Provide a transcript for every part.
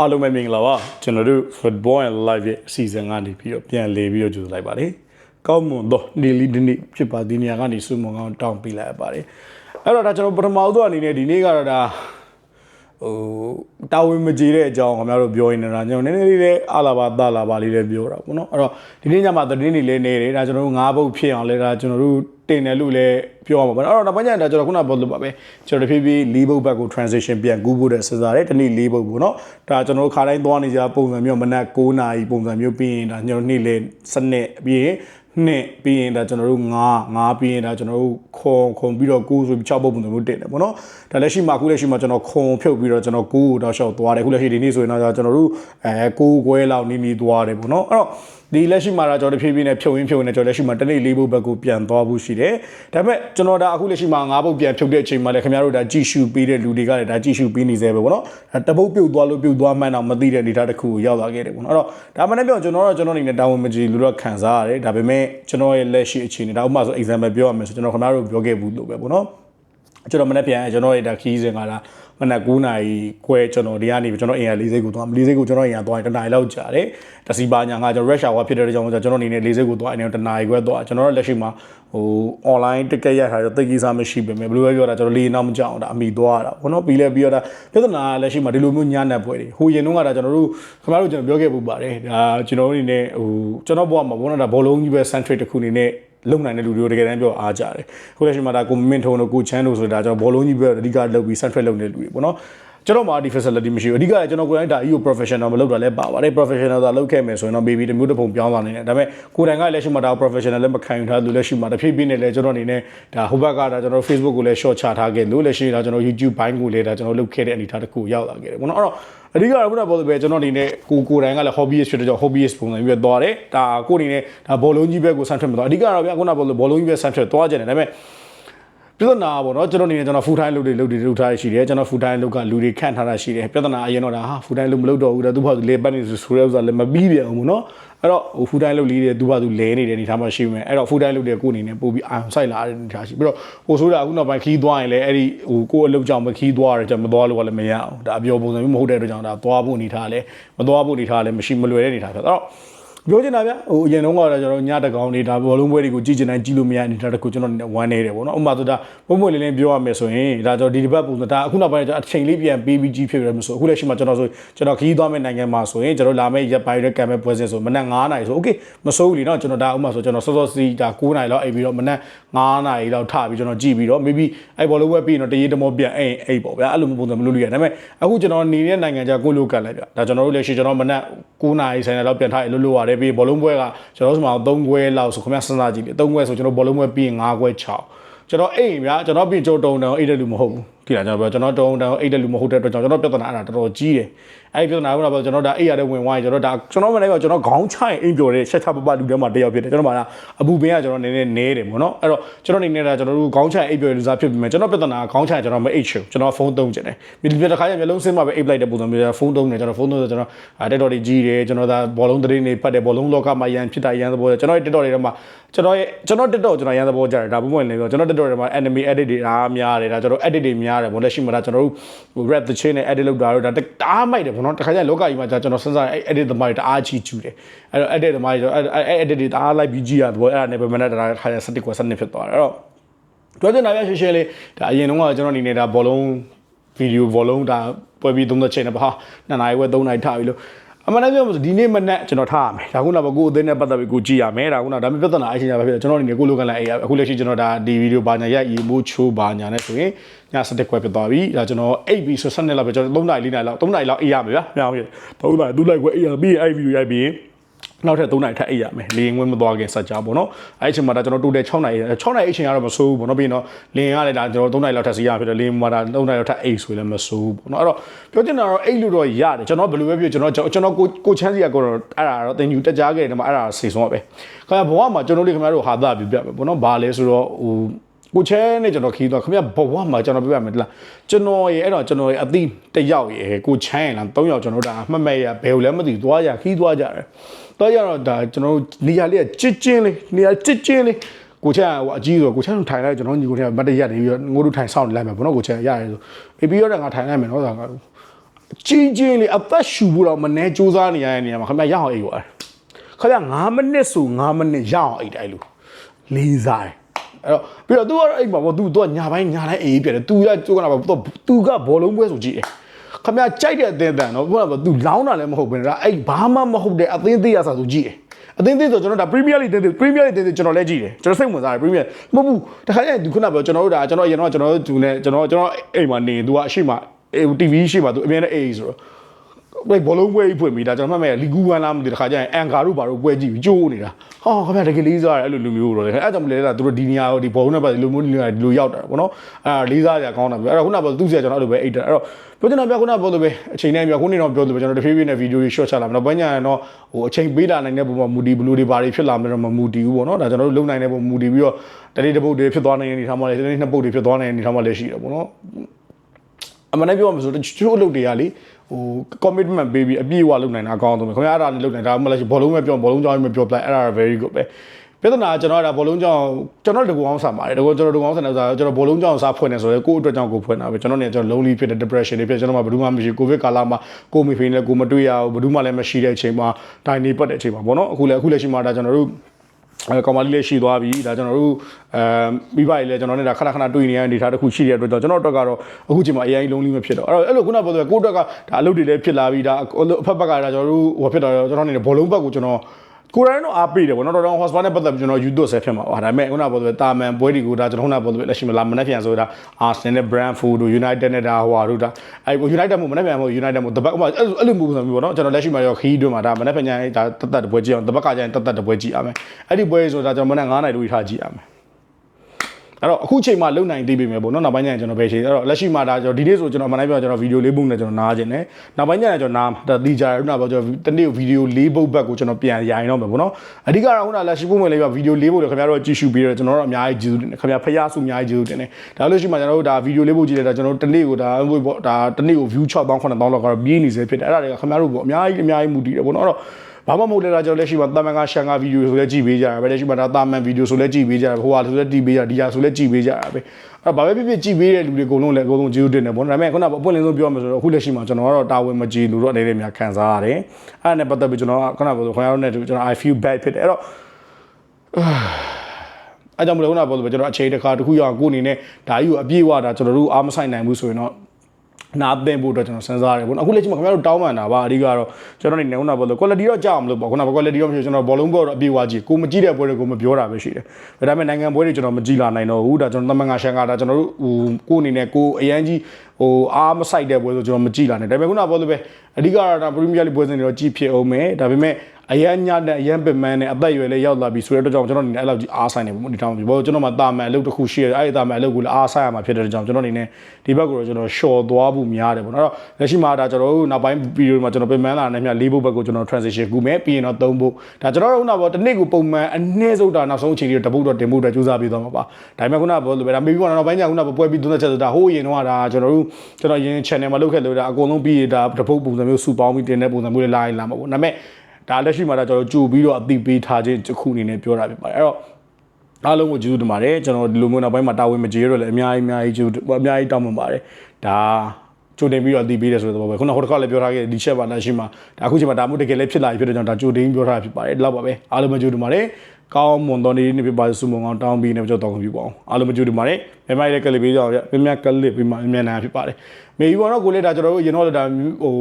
အားလုံးပဲမင်္ဂလာပါကျွန်တော်တို့ Football and Live ရဲ့အစီအစဉ်ကနေပြီးတော့ပြန်လေပြီးတော့ကြိုဆိုလိုက်ပါတယ်ကောင်းမွန်တော့ဒီလီဒီနေ့ဖြစ်ပါဒီနေရာကနေစုမုံကောင်းတောင်းပေးလိုက်ရပါတယ်အဲ့တော့ဒါကျွန်တော်ပထမဦးအနေနဲ့ဒီနေ့ကတော့ဒါ ဟိုတာဝန်မကြီးတဲ့အကြောင်းခင်ဗျားတို့ပြောနေတာကျွန်တော်နည်းနည်းလေးလေးအာလာပါတာလာပါလေးလေးပြောတာပေါ့နော်အဲ့တော့ဒီနေ့ညမှာသတင်းတွေလည်းနေတယ်ဒါကျွန်တော်တို့၅ဘုတ်ဖြစ်အောင်လဲဒါကျွန်တော်တို့တင်တယ်လို့လည်းပြောမှာပေါ့နော်အဲ့တော့နောက်ပိုင်းကျရင်ဒါကျွန်တော်ခုနပြောလို့ပါပဲကျွန်တော်တဖြည်းဖြည်း၄ဘုတ်ဘက်ကို transition ပြန်ကူးဖို့တဲ့စဉ်းစားတယ်တနေ့၄ဘုတ်ပေါ့နော်ဒါကျွန်တော်တို့ခါတိုင်းသွားနေကြပုံစံမျိုးမနက်9နာရီပုံစံမျိုးပြီးရင်ဒါကျွန်တော်နေ့လေစနစ်ပြီးရင် နှစ်ပြီးရင်ဒါကျွန်တော်တို့9 9ပြီးရင်ဒါကျွန်တော်တို့ခွန်ခွန်ပြီးတော့9ဆိုပြီး6ပုတ်ပုံစံမျိုးတင်တယ်ပေါ့နော်ဒါလက်ရှိမှာအခုလက်ရှိမှာကျွန်တော်ခွန်ဖြုတ်ပြီးတော့ကျွန်တော်9ကိုတောက်လျှောက်သွားတယ်အခုလက်ရှိဒီနေ့ဆိုရင်တော့ကျွန်တော်တို့အဲ9ခွဲလောက်နီးနီးသွားတယ်ပေါ့နော်အဲ့တော့ ဒီလက်ရှိမှာတော့ကျွန်တော်တဖြည်းဖြည်းနဲ့ဖြုတ်ရင်းဖြုတ်နေကျွန်တော်လက်ရှိမှာတနေ့လေးပုတ်ဘက်ကိုပြန်သွားဖို့ရှိတယ်ဒါပေမဲ့ကျွန်တော်ဒါအခုလက်ရှိမှာ9ပုတ်ပြန်ဖြုတ်တဲ့အချိန်မှာလည်းခင်ဗျားတို့ဒါကြည့်ရှုပေးတဲ့လူတွေကလည်းဒါကြည့်ရှုပေးနေသေးပဲပေါ့နော်ဒါတပုတ်ပြုတ်သွားလို့ပြုတ်သွားမှန်းတော့မသိတဲ့အနေအထားတစ်ခုကိုရောက်လာခဲ့တယ်ပေါ့နော်အဲ့တော့ဒါမှလည်းပြောကျွန်တော်တော့ကျွန်တော်အနေနဲ့တာဝန်မကြီးလူတော့ခံစားရတယ်ဒါပေမဲ့ကျွန်တော်ရဲ့လက်ရှိအခြေအနေဒါဥပမာဆို example ပြောရမယ်ဆိုကျွန်တော်ခင်ဗျားတို့ပြောခဲ့ဘူးလို့ပဲပေါ့နော် ကျွန်တော်မနေ့ပြန်ကျွန်တော်ရဲ့ဒါခီးစဉ်ကလာမနက်9နာရီခွဲကျွန်တော်ဒီကနေကျွန်တော်အင်အား၄စိတ်ကိုသွား၄စိတ်ကိုကျွန်တော်အင်အားသွားရင်တနားရီလောက်ကြာတယ်တစီပါညာငါကျွန်တော် rush hour ဖြစ်တဲ့ကြောင့်ကျွန်တော်အနေနဲ့၄စိတ်ကိုသွားအင်အားတနားရီခွဲသွားကျွန်တော်တို့လက်ရှိမှာဟို online ticket ရထားတော့တိတ်ကြီးစားမရှိပဲဘယ်လိုပဲပြောတာကျွန်တော်လေးနောက်မကြောက်အောင်ဒါအမိသွားတာဘောနော်ပြီးလဲပြီးတော့ဒါပြဿနာလက်ရှိမှာဒီလိုမျိုးညံ့တဲ့ပွဲတွေဟိုရင်တုန်းကဒါကျွန်တော်တို့ခင်ဗျားတို့ကျွန်တော်ပြောခဲ့ပူပါတယ်ဒါကျွန်တော်တို့အနေနဲ့ဟိုကျွန်တော်ဘဝမှာဘောနော်ဒါဘောလုံးကြီးပဲ centric တစ်ခုအနေနဲ့ လုံနိုင်တဲ့လူတွေကိုတကယ်တမ်းပြောအားကြတယ်ခုလက်ရှိမှာဒါကိုမင်းထုံတို့ကိုချမ်းတို့ဆိုတာကျွန်တော်ဘောလုံးကြီးပဲအဓိကလုပ်ပြီး central လုပ်နေတဲ့လူတွေပေါ့နော် ကျွန်တော်မှာဒီ facility မရှိဘူးအဓိကကျွန်တော်ကိုယ်တိုင်ဒါ EU professional မလုပ်တာလည်းပါပါတယ် professional သာလုပ်ခဲ့မယ်ဆိုရင်တော့ maybe တမျိုးတစ်ပုံပြောင်းသွားနိုင်တယ်ဒါပေမဲ့ကိုယ်တိုင်ကလည်းရှိမှဒါ professional လည်းမခံယူထားလို့လည်းရှိမှတဖြည်းဖြည်းနဲ့လည်းကျွန်တော်အနေနဲ့ဒါဟိုဘက်ကဒါကျွန်တော် Facebook ကိုလည်း short ချထားခဲ့လို့လည်းရှိဒါကျွန်တော် YouTube ဘိုင်းကိုလည်းဒါကျွန်တော်လုပ်ခဲ့တဲ့အနေအထားတစ်ခုရောက်လာခဲ့တယ်ပေါ့နော်အဲ့တော့အဓိကတော့ခုနပြောသလိုပဲကျွန်တော်အနေနဲ့ကိုကိုယ်တိုင်ကလည်း hobbyist ဖြစ်တဲ့ကြောင့် hobbyist ပုံစံပြီးတော့သွားတယ်ဒါကိုယ်အနေနဲ့ဒါဘောလုံးကြီးဘက်ကိုဆန်ထွက်မသွားအဓိကတော့ဗျခုနပြောလို့ဘောလုံးကြီးဘက်ဆန်ထွက်သွားကြတယ်ဒါပေမဲ့ ပြဿနာပေါ့နော်ကျွန်တော်အနေနဲ့ကျွန်တော် full time လုပ်တွေလုပ်တွေလုပ်ထားရရှိတယ်ကျွန်တော် full time လုပ်ကလူတွေခန့်ထားတာရှိတယ်ပြဿနာအရင်တော့ဒါဟာ full time လုပ်မလုပ်တော့ဘူးဒါသူ့ဘာသူလေပတ်နေဆိုရဲဥစားလည်းမပြီးပြန်ဘူးနော်အဲ့တော့ဟို full time လုပ်လေးတွေသူ့ဘာသူလဲနေတဲ့အနေထားမှရှိမယ်အဲ့တော့ full time လုပ်တဲ့ကိုအနေနဲ့ပို့ပြီးအာရုံစိုက်လာတဲ့အနေထားရှိပြီးတော့ဟိုဆိုတာအခုနောက်ပိုင်းခီးသွားရင်လည်းအဲ့ဒီဟိုကိုယ်အလုပ်ကြောင့်မခီးသွားရတယ်ကျွန်တော်မသွားလို့လည်းမရအောင်ဒါအပြောပုံစံမျိုးမဟုတ်တဲ့အတွက်ကြောင့်ဒါသွားဖို့အနေထားလည်းမသွားဖို့အနေထားလည်းမရှိမလွယ်တဲ့အနေထားဖြစ်တော့ ပြောချင်တာဗျဟိုအရင်တုန်းကတော့ကျွန်တော်ညတကောင်နေတာဘောလုံးပွဲတွေကိုကြည့်ချင်တိုင်းကြည့်လို့မရနေတာတခုကျွန်တော်ဝမ်းနေတယ်ပေါ့နော်ဥပမာဆိုဒါပုံပွင့်လေးလေးပြောရမယ်ဆိုရင်ဒါကျွန်တော်ဒီဒီဘက်ပုံစံဒါအခုနောက်ပိုင်းကျွန်တော်အချိန်လေးပြန်ပေးပြီးကြည့်ဖြစ်ရမယ်ဆိုအခုလက်ရှိမှာကျွန်တော်ဆိုကျွန်တော်ခီးသွားမယ့်နိုင်ငံမှာဆိုရင်ကျွန်တော်လာမယ့်ရက်ပိုင်းရဲ့ကံမဲ့ပွဲစဉ်ဆိုမနက်9နာရီဆိုโอเคမစိုးဘူးလीနော်ကျွန်တော်ဒါဥပမာဆိုကျွန်တော်စောစောစီးဒါ9နာရီလောက်အိပ်ပြီးတော့မနက်9နာရီလောက်ထပြီးကျွန်တော်ကြည့်ပြီးတော့ maybe အဲ့ဘောလုံးပွဲပြီးရင်တော့တရေတမောပြန်အိမ်အိပ်ပေါ့ဗျာအဲ့လိုပုံစံမလုပ်လို့ရတယ်ဒါပေမဲ့အခုကျွန်တော်နေတဲ့နိုင်ငံခြားကိုလိုကန်လိုက်ဗျဒါကျွန်တော်တို့လက်ရှိကျွန်တော်မနက်9နာရီဆိုင်လောက်ပြန်ထားအလုပ်လုပ်ရ တယ်ပြီးဘောလုံးပွဲကကျွန်တော်တို့ဆိုမှာ3ခွဲလောက်ဆိုခင်ဗျာစဉ်းစားကြည့်လေ3ခွဲဆိုကျွန်တော်ဘောလုံးပွဲပြီးရင်5ခွဲ6ကျွန်တော်အိမ်ဗျာကျွန်တော်ပြင်ကျုံတုံတောင်အိတ်တဲ့လူမဟုတ်ဘူး ကြည့်လားကျွန်တော်ပြောကျွန်တော်တုံတောင်အိတ်တဲ့လူမဟုတ်တဲ့အတွက်ကြောင့်ကျွန်တော်ပြဿနာအဲ့ဒါတော်တော်ကြီးတယ်အဲ့ဒီပြဿနာကတော့ကျွန်တော်ဒါအိတ်ရတဲ့ဝင်ဝိုင်းကျွန်တော်ဒါကျွန်တော်မနေ့ကကျွန်တော်ခေါင်းချိုင်အိမ်ပြော်တဲ့ချက်ချပပလူထဲမှာတယောက်ဖြစ်တယ်ကျွန်တော်မှအပူပင်းကကျွန်တော်နည်းနည်းနဲတယ်ပေါ့နော်အဲ့တော့ကျွန်တော်နေနေတာကျွန်တော်တို့ခေါင်းချိုင်အိပ်ပြော်လူစားဖြစ်ပြီးမှကျွန်တော်ပြဿနာခေါင်းချိုင်ကျွန်တော်မအိတ်ချူကျွန်တော်ဖုန်းသုံးချင်တယ်မြေပြတစ်ခါကျမျက်လုံးစင်းမှာပဲအိပ်လိုက်တဲ့ပုံစံမျိုးဖုန်းသုံးနေကျွန်တော်ဖုန်းသုံးဆိုကျွန်တော်တက်တော်တွေကြီးတယ်ကျွန်တော်ဒါဘောလုံးသတင်းတွေဖတ်တယ်ဘောလုံးလောကမှာရန်ဖြစ်တာရန်သဘောကျွန်တော်ရဲ့တက်တော်တွေထဲမှာကျွန်တော်ရဲ့ကျွန်တော်တက်တော်ကျွန်တော်ရန်သဘောကြတယ်ဒါပုံမှန်လည်းပြောကျွန်တော်တက်တော်တွေမှာ enemy edit တွေအားများတယ်ဒါကျွန်တော် edit တွေများတယ်ဘုံလက်ရှိမှာဒါကျွန်တော်တို့ rap the chain နဲ့ edit လုပ်တာတော့ဒါတအားမိုက်တယ်ဘုံနော်တခါကျလောကကြီးမှာကျွန်တော်စဉ်းစားအဲ့ edit သမားတွေတအားချီကျူးတယ်အဲ့တော့ edit သမားတွေအဲ့ edit တွေတအားလိုက်ပြီးကြည့်ရတဲ့ဘောအဲ့ဒါနဲ့ပဲမနေ့တခါခါစတစ်ကွာစနစ်ဖြစ်သွားတယ်အဲ့တော့ပြောချင်တာပြရှင်းရှင်းလေးဒါအရင်တုန်းကကျွန်တော်အနေနဲ့ဒါဘောလုံးဗီဒီယိုဘောလုံးဒါပွဲပြီးသုံးသက်ချိန်နဲ့ပါဟာ2နာရီဝက်3နာရီထားပြီလို့ အမှန်တမ်းပြောလို့ဒီနေ့မနက်ကျွန်တော်ထားရမယ်ဒါကုနာဘကိုအသေးနဲ့ပတ်သက်ပြီးကိုကြည့်ရမယ်ဒါကုနာဒါပေမဲ့ပြဿနာအချင်းချင်းပဲဖြစ်တယ်ကျွန်တော်အနေနဲ့ကိုလိုကန်လိုက်အေးအခုလက်ရှိကျွန်တော်ဒါဒီဗီဒီယိုဘာညာရိုက်ရီမိုးချိုးဘာညာနဲ့ဆိုရင်ည7ခွဲဖြစ်သွားပြီဒါကျွန်တော်8ပြီးဆို7နှစ်လောက်ပဲကျွန်တော်3နာရီ4နာရီလောက်3နာရီလောက်အေးရမယ်ဗျာမြောင်းပြီ3နာရီ2လိုက်ခွဲအေးရပြီးအဲ့ဗီဒီယိုရိုက်ပြီး နောက်ထပ်3နိုင်ထပ်အိပ်ရမယ်လေရင်ဝင်မသွားခင်စัจ जा ပေါ့နော်အဲ့အချိန်မှာဒါကျွန်တော်တိုတယ်6နိုင်6နိုင်အိပ်ချိန်ကတော့မဆိုးဘူးပေါ့နော်ပြီးတော့လင်ကလည်းဒါကျွန်တော်3နိုင်လောက်ထပ်စီရဖြစ်တယ်လင်မှာဒါ3နိုင်လောက်ထပ်အိပ်ဆိုရင်လည်းမဆိုးဘူးပေါ့နော်အဲ့တော့ပြောချင်တာတော့အိပ်လို့တော့ရတယ်ကျွန်တော်ဘယ်လိုပဲပြောကျွန်တော်ကျွန်တော်ကိုကိုချမ်းစီကကိုတော့အဲ့ဒါတော့တင်ယူတက်ကြခဲ့တယ်မှာအဲ့ဒါစိတ်ဆုံးပဲခင်ဗျာဘဝမှာကျွန်တော်လေးခင်ဗျားတို့ဟာသားပြပြမယ်ပေါ့နော်ဘာလဲဆိုတော့ဟို ကိုချဲနဲ့ကျွန်တော်ခီးသွားခင်ဗျဘဝမှာကျွန်တော်ပြပြမယ်တလားကျွန်တော်ရေအဲ့တော့ကျွန်တော်ရေအသီးတစ်ယောက်ရေကိုချမ်းရလား၃ယောက်ကျွန်တော်ဒါမှတ်မဲ့ရဘယ်လိုလဲမသိသွားကြခီးသွားကြတယ်တော့ကြတော့ဒါကျွန်တော်နေရာလေးကချစ်ချင်းလေးနေရာချစ်ချင်းလေးကိုချမ်းဟိုအကြီးဆိုကိုချမ်းထိုင်လိုက်ကျွန်တော်ညီကိုထဲမတ်တရက်နေပြီးတော့ငိုးတို့ထိုင်ဆောင်နေလိုက်မယ်ဘောနော်ကိုချမ်းရတယ်ဆိုအေးပြီးတော့ငါထိုင်လိုက်မယ်နော်ဒါကတော့ကြီးကြီးလေးအသက်ရှူဖို့တော့မနှဲစူးစမ်းနေရတဲ့နေရာမှာခင်ဗျာရအောင်အိပ်သွားတယ်ခင်ဗျာ9မိနစ်ဆို9မိနစ်ရအောင်အိပ်တယ်အဲ့လိုလေးစားတယ် အဲ့တော့ပြီးတော့ तू ကတော့အိပ်မှာပေါ့ तू तू ကညာပိုင်းညာတိုင်းအေးပြတယ် तू ကကျုပ်ကနာပါ तू ကဘောလုံးပွဲဆိုကြည့်တယ်ခင်ဗျာကြိုက်တဲ့အသင်းတန်နော်ဘုရား तू လောင်းတာလည်းမဟုတ်ဘူးနော်အဲ့ဘာမှမဟုတ်တဲ့အသင်းသေးရဆိုသူကြည့်တယ်အသင်းသေးဆိုကျွန်တော်ဒါ Premier League တင်းသေး Premier League တင်းသေးကျွန်တော်လည်းကြည့်တယ်ကျွန်တော်စိတ်ဝင်စားတယ် Premier မဟုတ်ဘူးတခါကျရင် तू ခုနပြောကျွန်တော်တို့ဒါကျွန်တော်အရင်တော့ကျွန်တော်တို့သူနဲ့ကျွန်တော်ကျွန်တော်အိမ်မှာနေ तू ကအရှိမ TV ရှိမှာ तू အမြဲတမ်းအေးဆိုတော့ ဘယ်ဘောလုံးပွဲကြီးဖွင့်ပြီးဒါကျွန်တော်မှတ်မဲ့လီဂူ1လားမသိတခါကျရင်အန်ကာတို့ဘာတို့ပွဲကြည့်ပြီးကြိုးနေတာဟာခင်ဗျာတကယ်လေးစားရတယ်အဲ့လိုလူမျိုးတော့လေအဲ့ကြောင့်မလဲလားသူတို့ဒီနေရာကိုဒီဘောလုံးနဲ့ပတ်ဒီလိုမျိုးဒီလိုရောက်တာပေါ့နော်အဲ့လေးစားကြကောင်းတာပြီးအဲ့တော့ခုနကပြောသူ့ဆရာကျွန်တော်အဲ့လိုပဲအိတ်တာအဲ့တော့ပြောချင်တာပြောခုနကပြောလို့ပဲအချိန်နဲ့ပြောခုနေတော့ပြောလို့ပဲကျွန်တော်တဖြည်းဖြည်းနဲ့ဗီဒီယိုတွေ short ချလာမယ်တော့ဘညာတော့ဟိုအချိန်ပေးလာနိုင်တဲ့ပုံမှာမူတီဘလူတွေဘာတွေဖြစ်လာမလဲတော့မမူတီဘူးပေါ့နော်ဒါကျွန်တော်တို့လုံနိုင်တဲ့ပုံမူတီပြီးတော့တလေးတစ်ပုတ်တွေဖြစ်သွားနိုင်တဲ့အနေထားမှလည်းတလေးနှစ်ပုတ်တွေဖြစ်သွားနိုင်တဲ့အနေထားမှလည်းရှိတယ်ပေါ့နော်အမှန်တမ်းပြောမှဆိုတော့ချို့အလုပ်တွေကလေ ဟို commitment ပေးပြီးအပြည့်အဝလုပ်နိုင်တာအကောင်းဆုံးပဲခင်ဗျားအဲ့ဒါလည်းလုပ်နိုင်ဒါမှလည်းဘောလုံးပဲပြောဘောလုံးကြောင်းပဲပြောပလိုက်အဲ့ဒါ very good ပဲပြဿနာကကျွန်တော်ကဒါဘောလုံးကြောင်းကျွန်တော်တကူအောင်ဆာပါတယ်တကူကျွန်တော်တကူအောင်ဆာနေစားကျွန်တော်ဘောလုံးကြောင်းစားဖွင့်နေဆိုတော့ကိုယ့်အတွက်ကြောင့်ကိုဖွင့်တာပဲကျွန်တော်နေကျွန်တော် lonely ဖြစ်တဲ့ depression တွေဖြစ်ကျွန်တော်မှဘယ်သူမှမရှိ covid ကာလမှာကိုမိဖိနေကိုမတွေ့ရဘူးဘယ်သူမှလည်းမရှိတဲ့အချိန်မှာတိုင်နေပတ်တဲ့အချိန်မှာပေါ့နော်အခုလည်းအခုလည်းရှိမှဒါကျွန်တော်တို့ အဲကောင်မလေးလေးရှိသွားပြီဒါကျွန်တော်တို့အဲမိဘကြီးလည်းကျွန်တော်နဲ့ဒါခဏခဏတွေ့နေရတဲ့အနေအထားတစ်ခုရှိတဲ့အတွက်ကျွန်တော်တို့အတွက်ကတော့အခုချိန်မှာ AI လုံးလေးမဖြစ်တော့အဲ့တော့အဲ့လိုခုနပြောတဲ့ကိုယ့်အတွက်ကဒါအလုပ်တွေလည်းဖြစ်လာပြီဒါအဖက်ဘက်ကဒါကျွန်တော်တို့ဟိုဖြစ်တော့ကျွန်တော်နေဘောလုံးဘက်ကိုကျွန်တော် ကိုရိုင်းတော့အားပေးတယ်ဗောနော်တော်တော် hospital နဲ့ပတ်သက်ပြီးကျွန်တော်ယူသွတ်ဆက်ဖြစ်မှာပါဒါပေမဲ့ခုနပြောတဲ့တာမန်ပွဲတွေကိုဒါကျွန်တော်ခုနပြောတဲ့လက်ရှိမလာမနေ့ပြန်ဆိုတာ Arsenal နဲ့ Brentford တို့ United နဲ့ဒါဟိုဟာတို့ဒါအဲ့ United မို့မနေ့ပြန်မို့ United မို့တပတ်ဥပမာအဲ့လိုမျိုးပုံစံမျိုးဗောနော်ကျွန်တော်လက်ရှိမှာရောခီးတွင်းမှာဒါမနေ့ပြန်ညဒါတတ်တတ်တပွဲကြည့်အောင်တပတ်ကကျရင်တတ်တတ်တပွဲကြည့်ရမယ်အဲ့ဒီပွဲဆိုတာကျွန်တော်မနေ့9နိုင်တို့ထားကြည့်ရမယ် အဲ့တော့အခုချိန်မှာလုံနိုင်သေးပြီမယ်ပေါ့နော်နောက်ပိုင်းကျရင်ကျွန်တော်ပဲချိန်အဲ့တော့လက်ရှိမှာဒါကျွန်တော်ဒီနေ့ဆိုကျွန်တော်မနိုင်ပြောကျွန်တော်ဗီဒီယိုလေးပုတ်နဲ့ကျွန်တော်နားခြင်းနဲ့နောက်ပိုင်းကျရင်ကျွန်တော်နားဒါတီကြရခုနကပြောကျွန်တော်တနေ့ဗီဒီယိုလေးပုတ်ဘက်ကိုကျွန်တော်ပြန်ရိုင်တော့မယ်ပေါ့နော်အဓိကတော့ခုနလက်ရှိပုတ်မယ်လေးပြဗီဒီယိုလေးပုတ်လေခင်ဗျားတို့ကြည့်ရှုပြီးတော့ကျွန်တော်တို့အများကြီးကျေးဇူးတင်တယ်ခင်ဗျာဖျားစုအများကြီးကျေးဇူးတင်တယ်ဒါလို့ရှိမှကျွန်တော်တို့ဒါဗီဒီယိုလေးပုတ်ကြည့်လိုက်တာကျွန်တော်တို့တနေ့ကိုဒါပေါ့ဒါတနေ့ကို view 6000 9000လောက်ကတော့ပြေးနေစေဖြစ်တယ်အဲ့ဒါတွေကခင်ဗျားတို့ပေါ့အများကြီးအများကြီးမူတည်တယ်ပေါ့နော်အဲ့တော့ ဘာမှမဟုတ်လေလားကျွန်တော်လက်ရှိမှာတာမန်ကရှန်ကဗီဒီယိုဆိုလဲကြည့်ပေးကြတာပဲလက်ရှိမှာဒါတာမန်ဗီဒီယိုဆိုလဲကြည့်ပေးကြတာဟိုဟာဆိုလဲကြည့်ပေးကြဒီဟာဆိုလဲကြည့်ပေးကြတာပဲအဲ့ဘာပဲဖြစ်ဖြစ်ကြည့်ပေးတဲ့လူတွေအကုန်လုံးလည်းအကုန်လုံးကျေးဇူးတင်တယ်ပေါ့နော်ဒါပေမဲ့ခုနကအပွင့်လင်းဆုံးပြောမှဆိုတော့အခုလက်ရှိမှာကျွန်တော်ကတော့တာဝန်မကြီးလို့တော့အနေနဲ့များခံစားရတယ်အဲ့ဒါနဲ့ပတ်သက်ပြီးကျွန်တော်ကခုနကပြောဆိုခွန်ရတို့နဲ့ကျွန်တော် I feel bad ဖြစ်တယ်အဲ့တော့အဲ့ကြောင့်မလို့ခုနကပြောဆိုကျွန်တော်အချိန်တစ်ခါတစ်ခုရအောင်ကိုယ်အနေနဲ့ဒါကြီးကိုအပြည့်အဝဒါကျွန်တော်တို့အားမဆိုင်နိုင်ဘူးဆိုရင်တော့ နာသင်ဖို့အတွက်ကျွန်တော်စဉ်းစားရတယ်ပေါ့နော်အခုလက်ရှိမှာခင်ဗျားတို့တောင်းပန်တာပါအဓိကတော့ကျွန်တော်နေနေခုနကပြောလို့ quality တော့ကြောက်အောင်လို့ပေါ့ခုနက quality တော့မရှိကျွန်တော်ဘောလုံးဘောတော့အပြေးဝကြည့်ကိုမကြည့်တဲ့ပွဲတွေကိုမပြောတာပဲရှိတယ်ဒါပေမဲ့နိုင်ငံပွဲတွေကျွန်တော်မကြည့်လာနိုင်တော့ဘူးဒါကျွန်တော်သမန်ငါရှန်ကဒါကျွန်တော်တို့ဟိုကိုအနေနဲ့ကိုအရန်ကြီးဟိုအားမဆိုင်တဲ့ပွဲဆိုကျွန်တော်မကြည့်လာနိုင်ဒါပေမဲ့ခုနကပြောလို့ပဲအဓိကတော့ဒါ Premier League ပွဲစဉ်တွေတော့ကြည့်ဖြစ်အောင်မယ်ဒါပေမဲ့ အရန်ညတဲ့အရန်ပင်မန်းနဲ့အသက်အရွယ်လေးရောက်လာပြီဆိုတဲ့အတွက်ကြောင့်ကျွန်တော်အနေနဲ့အဲ့လောက်ကြီးအားဆိုင်နေဘူးဒီတောင်ဘောကျွန်တော်မှတာမန်အလုပ်တစ်ခုရှိရတယ်အဲ့ဒီတာမန်အလုပ်ကိုလည်းအားဆိုင်ရမှာဖြစ်တဲ့အတွက်ကြောင့်ကျွန်တော်အနေနဲ့ဒီဘက်ကိုတော့ကျွန်တော် short သွားဖို့များတယ်ပေါ့နော်အဲ့တော့လက်ရှိမှာဒါကျွန်တော်တို့နောက်ပိုင်း video မှာကျွန်တော်ပင်မန်းလာနေမြလေးဖို့ဘက်ကိုကျွန်တော် transition ကူမယ်ပြီးရင်တော့သုံးဖို့ဒါကျွန်တော်တို့ခုနကတစ်နေ့ကိုပုံမှန်အနည်းဆုံးဒါနောက်ဆုံးအချိန်လေးတပုတ်တော့တင်ဖို့အတွက်ကြိုးစားပြီးသွားမှာပါဒါပေမဲ့ခုနကပြောလို့ပဲဒါ maybe ကတော့နောက်ပိုင်းကျခုနကပွဲပြီးသုံးသက်ချက်ဆိုတာဟိုးရင်တော့ဒါကျွန်တော်တို့ကျွန်တော်ရင် channel မှာလုပ်ခဲ့လို့ဒါအကုန်လုံးပြီးဒါတပုတ်ပုံစံမျိုးစုပေါင်းပြီးတင်တဲ့ပုံစံမျိုးလေးလာရင်လာမှာပေါ့ဒါပေမဲ့ ဒါလက်ရှိမှာတော့ကျွန်တော်ကြိုပြီးတော့အသိပေးထားခြင်းတစ်ခုအနေနဲ့ပြောတာဖြစ်ပါတယ်အဲ့တော့အားလုံးကိုကျေးဇူးတင်ပါတယ်ကျွန်တော်ဒီလိုမျိုးနောက်ပိုင်းမှာတာဝန်မကျေရတော့လည်းအများကြီးအများကြီးကျေးဇူးအများကြီးတောင်းပန်ပါတယ်ဒါကြိုတင်ပြီးတော့အသိပေးတယ်ဆိုတော့ပဲခုနဟိုတစ်ခါလည်းပြောထားခဲ့ဒီချက်ပါလက်ရှိမှာဒါအခုချိန်မှာဒါမှမဟုတ်တကယ်လည်းဖြစ်လာပြီဖြစ်တဲ့ကြောင့်ဒါကြိုတင်ပြောထားတာဖြစ်ပါတယ်ဒီလောက်ပါပဲအားလုံးပဲကျေးဇူးတင်ပါတယ်ကောင်းမွန်တော်နေနေပြပါစုမုံအောင်တောင်းပြီးနေကြောက်တောင်းပြပါအောင်အားလုံးပဲကျေးဇူးတင်ပါတယ်မြန်မာရဲ့ကလေးပေးကြအောင်ပြမြကလေးပြီးမှမြန်နာဖြစ်ပါတယ်မေယူဘောတော့ကိုလေးဒါကျွန်တော်တို့ရင်တော့ဒါဟို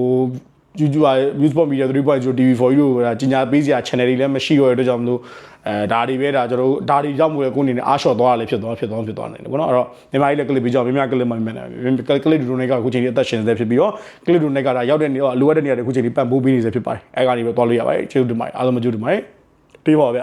YouTube อ่ะ Newsport Media 3.0 TV4 တို့ဒါကြီးညာပေးစရာ channel တွေလည်းမရှိတော့တဲ့အတွက်ကြောင့်မလို့အဲဒါတွေပဲဒါကျွန်တော်တို့ဒါတွေကြောင့်မို့လဲကိုအနေနဲ့အားလျှော့သွားတာလည်းဖြစ်သွားဖြစ်သွားဖြစ်သွားနိုင်တယ်ပေါ့နော်အဲ့တော့မြန်မာကြီးလည်း clip ပြီးကြောင့်မြန်မာ clip မှမြန်နေတယ် clip ဒူနေကအခုချိန်ကြီးအသက်ရှင်နေဖြစ်ပြီးတော့ clip ဒူနေကဒါရောက်တဲ့နေတော့လိုအပ်တဲ့နေရာတွေအခုချိန်ကြီးပံ့ပိုးပေးနေစေဖြစ်ပါတယ်အဲ့ကနေပဲသွားလို့ရပါတယ်ကျေးဇူးတင်ပါတယ်အားလုံးမကျေးဇူးတင်ပါတယ်ပြီးပါဗျ